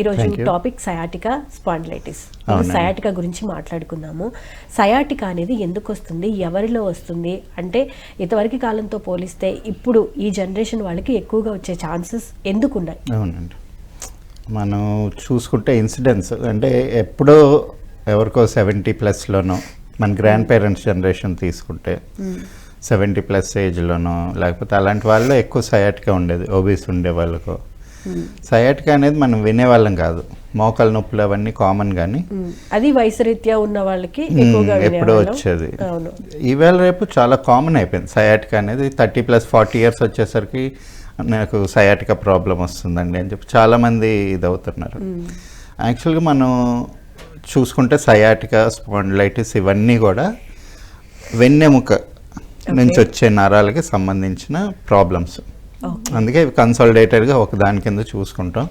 ఈరోజు. Topic sciatica spondylitis. Sciatica గురించి మాట్లాడుకుందాము. సయాటికా అనేది ఎందుకు వస్తుంది? ఎవరిలో వస్తుంది? అంటే ఇంతవరకు కాలంతో పోలిస్తే ఇప్పుడు ఈ జనరేషన్ వాళ్ళకి ఎక్కువగా వచ్చే ఛాన్సెస్ ఎందుకు ఉన్నాయి? అవునండి. మనం చూసుకుంటే ఇన్సిడెంట్స్ అంటే ఎప్పుడో ఎవరికో సెవెంటీ ప్లస్లోనో మన గ్రాండ్ పేరెంట్స్ జనరేషన్ తీసుకుంటే సెవెంటీ ప్లస్ ఏజ్లోనో లేకపోతే అలాంటి వాళ్ళు ఎక్కువ సయాటికా ఉండేది ఓబీస్ ఉండే వాళ్ళకు. సయాటికా అనేది మనం వినేవాళ్ళం కాదు. మోకాలు నొప్పులు అవన్నీ కామన్ కానీ. అది వయసు రీత్యా ఉన్న వాళ్ళకి ఎప్పుడో. వచ్చేది. ఈవేళ రేపు చాలా కామన్ అయిపోయింది. సయాటికా అనేది థర్టీ ప్లస్ ఫార్టీ ఇయర్స్ వచ్చేసరికి నాకు సయాటికా ప్రాబ్లం వస్తుందండి అని చెప్పి చాలామంది ఇది అవుతున్నారు యాక్చువల్గా మనం చూసుకుంటే సయాటికా స్పాండిలైటిస్ ఇవన్నీ కూడా వెన్నెముక నుంచి వచ్చే నరాలకి సంబంధించిన ప్రాబ్లమ్స్. అందుకే ఇవి కన్సాలిడేటెడ్గా ఒక దాని కింద చూసుకుంటాం.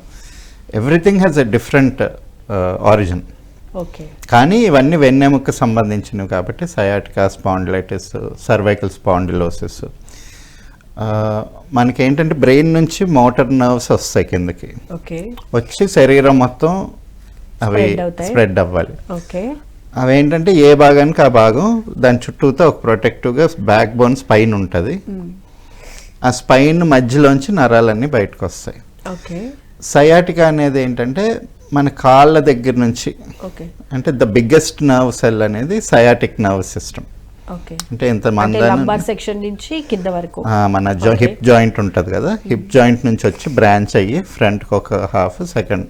Everything has a different origin okay కానీ ఇవన్నీ వెన్నెముక సంబంధించినవి కాబట్టి సయాటికా స్పాండిలైటిస్ సర్వైకల్ స్పాండిలోసిస్ మనకేంటంటే బ్రెయిన్ నుంచి మోటార్ నర్వ్స్ వస్తాయి కిందకి. ఓకే వచ్చి శరీరం మొత్తం అవి. స్ప్రెడ్ అవ్వాలి. ఓకే అవి ఏంటంటే ఏ భాగానికి ఆ భాగం దాని చుట్టూతో ఒక ప్రొటెక్టివ్గా బ్యాక్ బోన్ స్పైన్ ఉంటుంది. ఆ స్పైన్ మధ్యలోంచి నరాలన్నీ బయటకు వస్తాయి ఓకే. సయాటికా అనేది ఏంటంటే మన కాళ్ళ దగ్గర నుంచి ఓకే. అంటే ద బిగ్గెస్ట్ నర్వ్ సెల్ అనేది సయాటిక్ నర్వ్ సిస్టమ్. ఓకే. అంటే లంబార్ సెక్షన్ నుంచి కింద వరకు. మన హిప్ జాయింట్ ఉంటుంది కదా హిప్ జాయింట్ నుంచి వచ్చి బ్రాంచ్ అయ్యి ఫ్రంట్కి ఒక హాఫ్ సెకండ్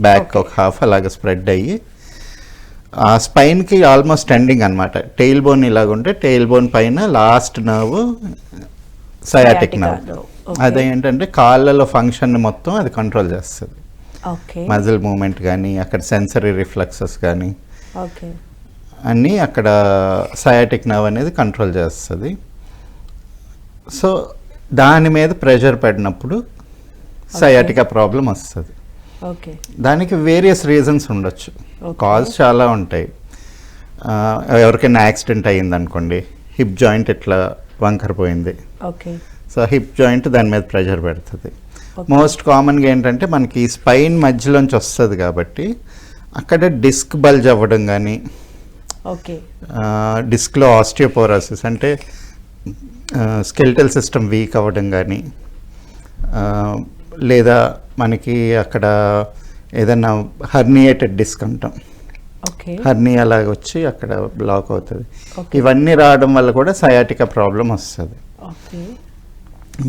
బ్యాక్ ఒక హాఫ్ అలాగ స్ప్రెడ్ అయ్యి ఆ స్పైన్కి ఆల్మోస్ట్ ఎండింగ్ అనమాట టెయిల్ బోన్ ఇలాగ ఉంటే టెయిల్ బోన్ పైన లాస్ట్ నర్వ్ సయాటిక్ నర్వ్. అదేంటంటే కాళ్ళలో ఫంక్షన్ మొత్తం అది కంట్రోల్ చేస్తుంది. మజిల్ మూమెంట్ కానీ అక్కడ సెన్సరీ రిఫ్లెక్సెస్ కానీ అన్నీ అక్కడ సయాటిక్ నర్వ్ అనేది కంట్రోల్ చేస్తుంది. సో దాని మీద ప్రెషర్ పడినప్పుడు సయాటికా ప్రాబ్లం వస్తుంది. ఓకే దానికి వేరియస్ రీజన్స్ ఉండొచ్చు. కాజ్ చాలా ఉంటాయి. ఎవరికైనా యాక్సిడెంట్ అయ్యింది అనుకోండి హిప్ జాయింట్ ఇట్లా వంకర పోయింది ఓకే సో హిప్ జాయింట్ దాని మీద ప్రెషర్ పెడుతుంది. మోస్ట్ కామన్గా ఏంటంటే మనకి స్పైన్ మధ్యలోంచి వస్తుంది కాబట్టి అక్కడ డిస్క్ బల్జ్ అవ్వడం కానీ ఓకే డిస్క్లో ఆస్టియోపోరాసిస్ అంటే స్కెల్టల్ సిస్టమ్ వీక్ అవ్వడం కానీ లేదా మనకి అక్కడ ఏదైనా హర్నియేటెడ్ డిస్క్ అంటాం. ఓకే హర్నియా లాగా వచ్చి అక్కడ బ్లాక్ అవుతుంది. ఇవన్నీ రావడం వల్ల కూడా సయాటికా ప్రాబ్లం వస్తుంది.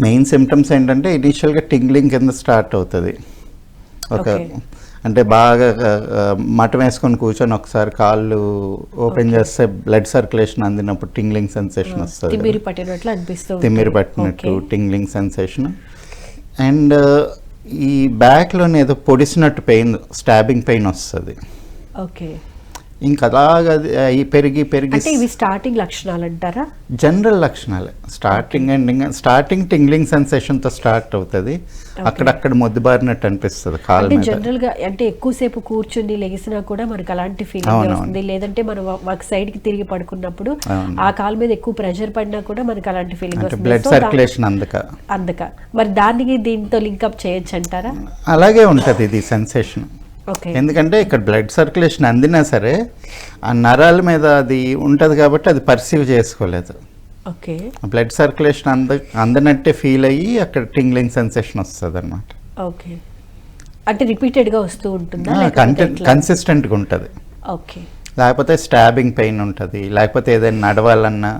మెయిన్ సిమ్టమ్స్ ఏంటంటే ఇనీషియల్గా టింగ్లింగ్ కింద స్టార్ట్ అవుతుంది. ఒక. అంటే బాగా మటం వేసుకొని కూర్చొని ఒకసారి కాళ్ళు ఓపెన్ చేస్తే బ్లడ్ సర్క్యులేషన్ అందినప్పుడు టింగ్లింగ్ సెన్సేషన్ వస్తుంది. తిమ్మిరి పట్టినట్లు అనిపిస్తుంది తిమ్మిరి పట్టినట్టు టింగ్లింగ్ సెన్సేషన్ అండ్ ఈ బ్యాక్లోనే ఏదో పొడిసినట్టు పెయిన్ స్టాబింగ్ పెయిన్ వస్తుంది. ఓకే ఇంకా అలాగా పెరిగి పెరిగి ఇవి స్టార్టింగ్ లక్షణాలు అంటారా? జనరల్ లక్షణాలే. స్టార్టింగ్ ఎండింగ్ స్టార్టింగ్ టింగ్లింగ్ సెన్సేషన్తో స్టార్ట్ అవుతుంది. అక్కడక్కడ మొద్దుబారినట్టు అనిపిస్తుంది మీద. జనరల్గా అంటే ఎక్కువసేపు కూర్చుని లెగిసినా కూడా మనకు అలాంటి ఫీలింగ్ అవునవును. వస్తుంది. లేదంటే మనం ఒక సైడ్కి తిరిగి పడుకున్నప్పుడు. ఆ కాలు మీద ఎక్కువ ప్రెషర్ పడినా కూడా మనకు అలాంటి ఫీలింగ్ వస్తుంది. బ్లడ్ సర్క్యులేషన్ అందక. అందుక. మరి దానికి దీంతో లింకప్ చేయొచ్చు అంటారా? అలాగే ఉంటుంది ఇది సెన్సేషన్ ఎందుకంటే ఇక్కడ బ్లడ్ సర్క్యులేషన్ అందినా సరే ఆ నరాల మీద అది ఉంటుంది కాబట్టి అది పర్సీవ్ చేసుకోలేదు. ఓకే. బ్లడ్ సర్క్యులేషన్ అంద అందనట్టే ఫీల్ అయ్యి అక్కడ టింగ్లింగ్ సెన్సేషన్ వస్తుంది అనమాట ఓకే. అంటే రిపీటెడ్గా వస్తూ ఉంటుందా? కన్సిస్టెంట్గా ఉంటుంది. ఓకే. లేకపోతే స్టాబింగ్ పెయిన్ ఉంటుంది లేకపోతే ఏదైనా నడవాలన్నా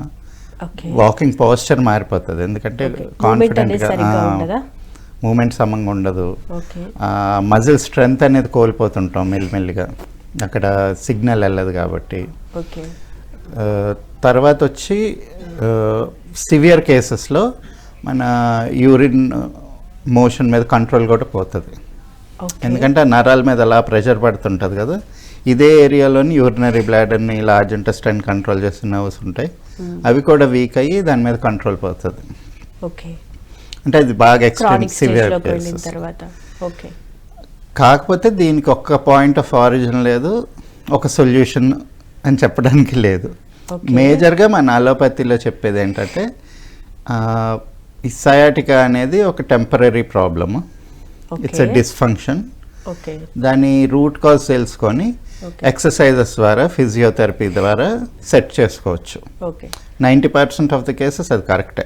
వాకింగ్ పోస్చర్ మారిపోతుంది. ఎందుకంటే Okay. మూమెంట్ సమంగా ఉండదు. మజిల్ స్ట్రెంగ్త్ అనేది కోల్పోతుంటాం మెల్లిమెల్లిగా. అక్కడ సిగ్నల్ వెళ్ళదు కాబట్టి. తర్వాత వచ్చి సివియర్ కేసెస్లో మన యూరిన్ మోషన్ మీద కంట్రోల్ కూడా పోతుంది. ఎందుకంటే ఆ నరాల మీద అలా ప్రెషర్ పడుతుంటుంది కదా. ఇదే ఏరియాలోని యూరినరీ బ్లాడర్ని లార్జ్ ఇంటెస్టైన్ కంట్రోల్ చేసే నర్వ్స్ ఉంటాయి. అవి కూడా వీక్ అయ్యి దాని మీద కంట్రోల్ పోతుంది. ఓకే. అంటే అది బాగా కేసెస్ తర్వాత. ఓకే కాకపోతే దీనికి ఒక్క పాయింట్ ఆఫ్ ఆరిజిన్ లేదు ఒక సొల్యూషన్ అని చెప్పడానికి లేదు. మేజర్గా మన అలోపతిలో చెప్పేది ఏంటంటే ఈ సయాటికా అనేది ఒక temporary problem it's a. Dysfunction okay దాని రూట్ కాజ్ తెలుసుకొని. ఎక్సర్సైజెస్ ద్వారా ఫిజియోథెరపీ ద్వారా సెట్ చేసుకోవచ్చు. Ninety percent of the cases అది కరెక్టే